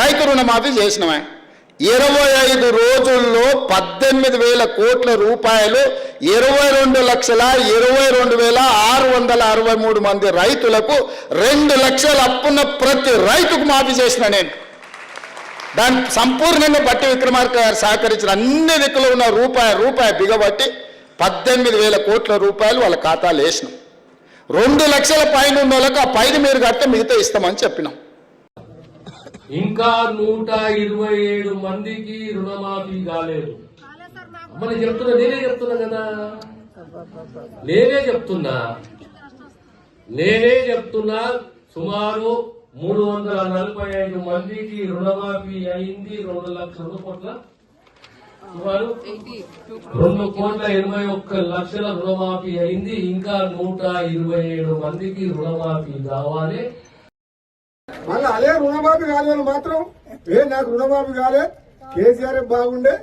రైతు రుణమాఫీ చేసినమే. ఇరవై ఐదు రోజుల్లో పద్దెనిమిది వేల కోట్ల రూపాయలు ఇరవై రెండు లక్షల ఇరవై రెండు వేల ఆరు వందల అరవై మూడు మంది రైతులకు రెండు లక్షల అప్పున్న ప్రతి రైతుకు మాఫీ చేసిన నేను. దాన్ని సంపూర్ణంగా బట్టి విక్రమార్క గారు సహకరించిన అన్ని దిక్కులు ఉన్న రూపాయి రూపాయి బిగబట్టి పద్దెనిమిది వేల కోట్ల రూపాయలు వాళ్ళ ఖాతాలు వేసినాం. రెండు లక్షల పైన ఉన్న వాళ్ళకు ఆ పైన మీరు కడితే మిగతా ఇస్తామని చెప్పినాం. ఇంకా నూట ఇరవై ఏడు మందికి రుణమాఫీ కాలేదు. అమ్మని చెప్తున్నా నేనే చెప్తున్నా కదా. నేనే చెప్తున్నా. నేనే చెప్తున్నా సుమారు మూడు వందల నలభై ఐదు మందికి రుణమాఫీ అయింది రెండు లక్షల కోట్ల. సుమారు రెండు కోట్ల ఎనభై ఒక్క లక్షల రుణమాఫీ అయింది. ఇంకా నూట ఇరవై ఏడు మందికి రుణమాఫీ కావాలి. మళ్ళీ అదే రుణమాఫీ కాలేదు మాత్రం ఏ నాకు రుణమాఫీ కాలే. కేసీఆర్ బాగుండే.